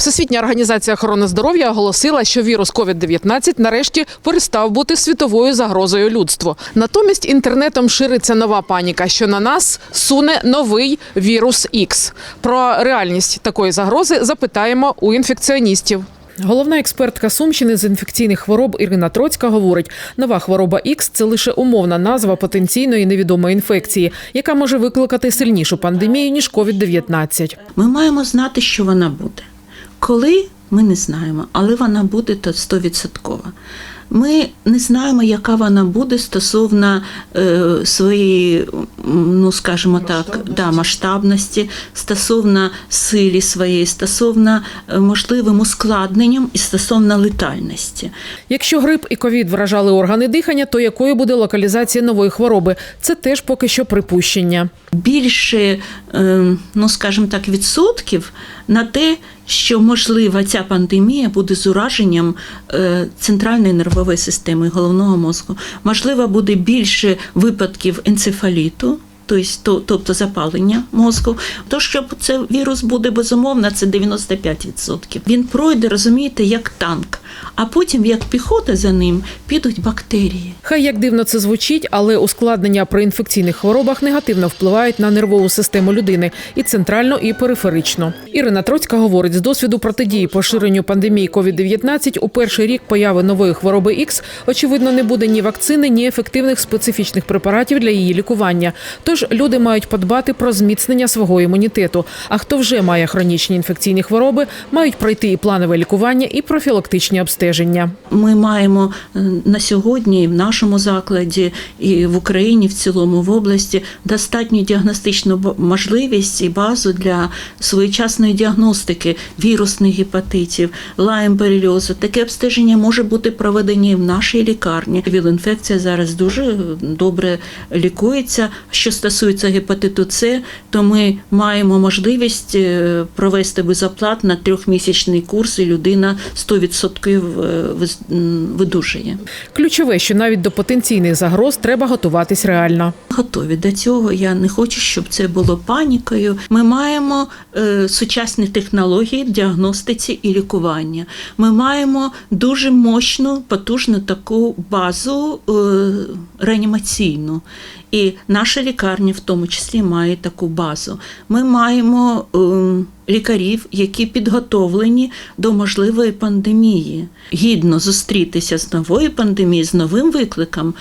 Всесвітня організація охорони здоров'я оголосила, що вірус COVID-19 нарешті перестав бути світовою загрозою людству. Натомість інтернетом шириться нова паніка, що на нас суне новий вірус X. Про реальність такої загрози запитаємо у інфекціоністів. Головна експертка Сумщини з інфекційних хвороб Ірина Троцька говорить: нова хвороба X – це лише умовна назва потенційної невідомої інфекції, яка може викликати сильнішу пандемію ніж COVID-19. Ми маємо знати, що вона буде. Коли ми не знаємо, але вона буде то 100%. Ми не знаємо, яка вона буде стосовно е, своєї, ну скажімо так, да, масштабності, стосовно силі своєї, стосовно е, можливим ускладненням і стосовно летальності. Якщо грип і ковід вражали органи дихання, то якою буде локалізація нової хвороби? Це теж поки що припущення. більше, е, ну скажімо так, відсотків на те, що можливо ця пандемія буде з ураженням е, центральної нервової системи головного мозку. Можливо, буде більше випадків енцефаліту. Тобто запалення мозку, то що це вірус буде безумовно, це 95%. Він пройде, розумієте, як танк, а потім, як піхота за ним, підуть бактерії. Хай як дивно це звучить, але ускладнення при інфекційних хворобах негативно впливають на нервову систему людини і центрально, і периферично. Ірина Троцька говорить, з досвіду протидії поширенню пандемії COVID-19 у перший рік появи нової хвороби X, очевидно, не буде ні вакцини, ні ефективних специфічних препаратів для її лікування. Тож люди мають подбати про зміцнення свого імунітету. А хто вже має хронічні інфекційні хвороби, мають пройти і планове лікування, і профілактичні обстеження. Ми маємо е, на сьогодні в нашому закладі, і в Україні в цілому в області достатню діагностичну можливість і базу для своєчасної діагностики вірусних гепатитів, лаймберельозу. Таке обстеження може бути проведені в нашій лікарні. Віл-інфекція зараз дуже добре лікується. Що стосується гепатиту С, то ми маємо можливість е, провести безоплатно трьохмісячний курс, і людина 100% м, видужує. Ключове, що навіть до потенційних загроз треба готуватись реально. Готові до цього. Я не хочу, щоб це було панікою. Ми маємо е, сучасні технології в діагностиці і лікування. Ми маємо дуже мощну, потужну таку базу е, реанімаційну. І наша лікарня в тому числі має таку базу. Ми маємо е, лікарів, які підготовлені до можливої пандемії. Гідно зустрітися з новою пандемією, з новим викликом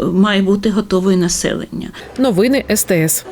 е, має бути готове населення. Новини СТС.